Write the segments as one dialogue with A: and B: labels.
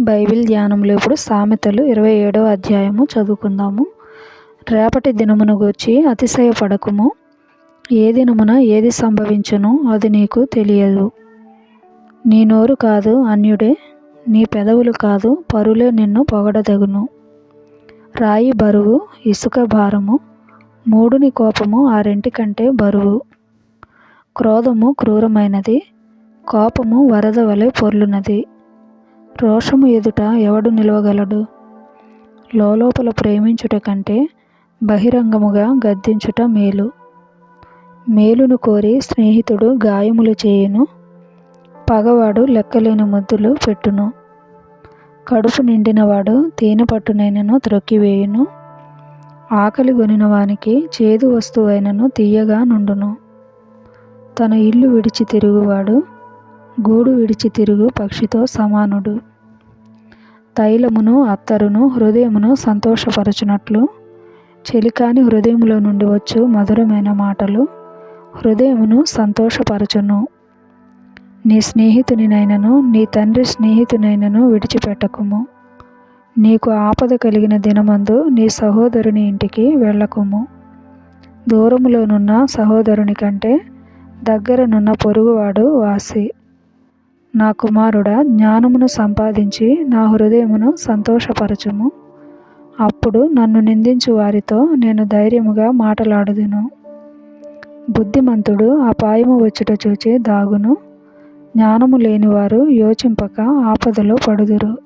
A: Bible ధ్యానంలో ఇప్పుడు సామెతలు ఇరవై ఏడవ అధ్యాయము చదువుకుందాము. రేపటి దినమును గూర్చి అతిశయపడకుము. ఏ దినమున ఏది సంభవించును అది నీకు తెలియదు. నీ నోరు కాదు అన్యుడే నీ పెదవులు కాదు పరులే నిన్ను పొగడదగును. రాయి బరువు ఇసుక భారము మూడుని కోపము ఆ రెంటి కంటే బరువు. క్రోధము క్రూరమైనది కోపము వరద వలె పొర్లునది రోషము ఎదుట ఎవడు నిలవగలడు? లోపల ప్రేమించుట కంటే బహిరంగముగా గద్దించుట మేలు. మేలును కోరి స్నేహితుడు గాయములు చేయును పగవాడు లెక్కలేని ముద్దులు పెట్టును. కడుపు నిండినవాడు తేనె పట్టునైనను త్రొక్కివేయును ఆకలి గొనిన వానికి చేదు వస్తువైనను తీయగా నుండును. తన ఇల్లు విడిచి తిరుగువాడు గూడు విడిచి తిరుగు పక్షితో సమానుడు. తైలమును అత్తరును హృదయమును సంతోషపరచునట్లు. చెలికాని హృదయములో నుండి వచ్చు మధురమైన మాటలు. హృదయమును సంతోషపరచును. నీ స్నేహితునినైనను నీ తండ్రి స్నేహితునైనను విడిచిపెట్టకుము. నీకు ఆపద కలిగిన దినమందు నీ సహోదరుని ఇంటికి వెళ్ళకుము. దూరములోనున్న సహోదరుని కంటే దగ్గరనున్న పొరుగువాడు వాసి. నా కుమారుడా జ్ఞానమును సంపాదించి నా హృదయమును సంతోషపరచుము. అప్పుడు నన్ను నిందించు వారితో నేను ధైర్యముగా మాటలాడుదును. బుద్ధిమంతుడు అపాయము వచ్చుట చూచి దాగును. జ్ఞానము లేనివారు యోచింపక ఆపదలో పడుదురు.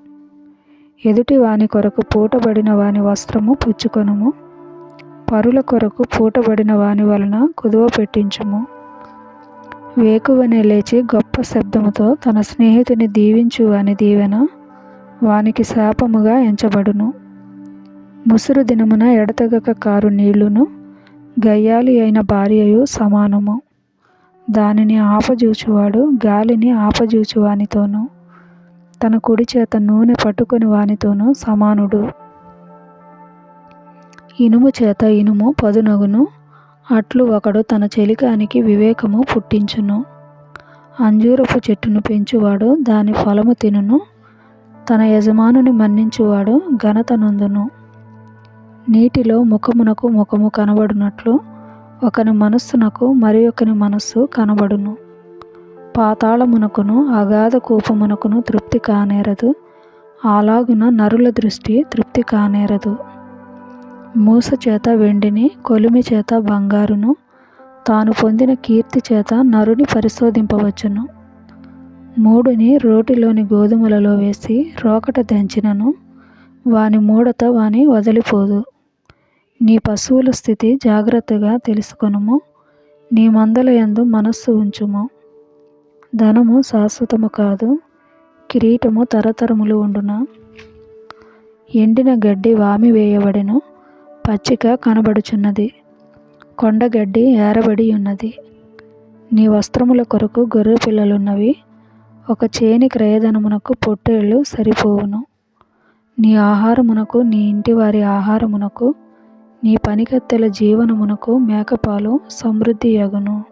A: ఎదుటి వాని కొరకు పూటబడిన వాని వస్త్రము పుచ్చుకొనుము. పరుల కొరకు పూటబడిన వాని వలన కుదువ పెట్టించుము. వేకువనే లేచి గొప్ప శబ్దముతో తన స్నేహితుని దీవించు అని దీవెన వానికి శాపముగా ఎంచబడును. ముసురు దినమున ఎడతెగక కారు నీళ్ళును గయ్యాలి అయిన భార్యయు సమానము. దానిని ఆపజూచువాడు గాలిని ఆపజూచు వానితోనూ తన కుడి చేత నూనె పట్టుకొని వానితోనూ సమానుడు. ఇనుము చేత ఇనుము పదునగును అట్లు ఒకడు తన చెలికానికి వివేకము పుట్టించును. అంజూరపు చెట్టును పెంచువాడు దాని ఫలము తినును. తన యజమానుని మన్నించువాడు ఘనత నొందును. నీటిలో ముఖమునకు ముఖము కనబడినట్లు ఒకని మనస్సునకు మరి ఒకని మనస్సు కనబడును. పాతాళమునకును అగాధ కూపమునకును తృప్తి కానేరదు. అలాగున నరుల దృష్టి తృప్తి కానేరదు. మూస చేత వెండిని కొలిమి చేత బంగారును తాను పొందిన కీర్తి చేత నరుని పరిశోధింపవచ్చును. మూడుని రోటిలోని గోధుమలలో వేసి రోకట దంచినను వాని మూడత వాని వదిలిపోదు. నీ పశువుల స్థితి జాగ్రత్తగా తెలుసుకొనుము నీ మందల యందు మనస్సు ఉంచుము. ధనము శాశ్వతము కాదు కిరీటము తరతరములు ఉండున? ఎండిన గడ్డి వామి వేయబడెను పచ్చిక కనబడుచున్నది. కొండగడ్డి ఏరబడి ఉన్నది. నీ వస్త్రముల కొరకు గొర్రె పిల్లలున్నవి. ఒక చేని క్రయధనమునకు పొట్టేళ్ళు సరిపోవును. నీ ఆహారమునకు నీ ఇంటి వారి ఆహారమునకు నీ పనికత్తెల జీవనమునకు మేకపాలు సమృద్ధి ఎగును